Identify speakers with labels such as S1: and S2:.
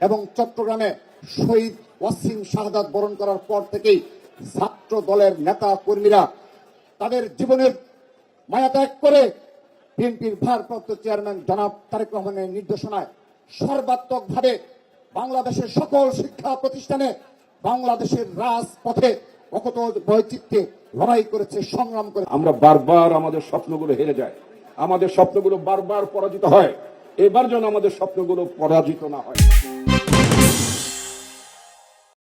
S1: এবং চট্টগ্রামে শহীদ ওয়াসিম শাহাদাত বরণ করার পর থেকেই ছাত্র দলের নেতা কর্মীরা তাদের জীবনের মায়া ত্যাগ করে বিএনপির ভারপ্রাপ্ত চেয়ারম্যান জনাব তারেক রহমানের নির্দেশনায় সর্বাত্মকভাবে বাংলাদেশের সকল শিক্ষা প্রতিষ্ঠানে বাংলাদেশের রাজপথে অকত বৈচিত্র্যে লড়াই করেছে, সংগ্রাম করে
S2: আমরা বারবার আমাদের স্বপ্নগুলো হেরে যায় আমাদের স্বপ্নগুলো বারবার পরাজিত হয়। এবার যেন আমাদের স্বপ্নগুলো পরাজিত না হয়।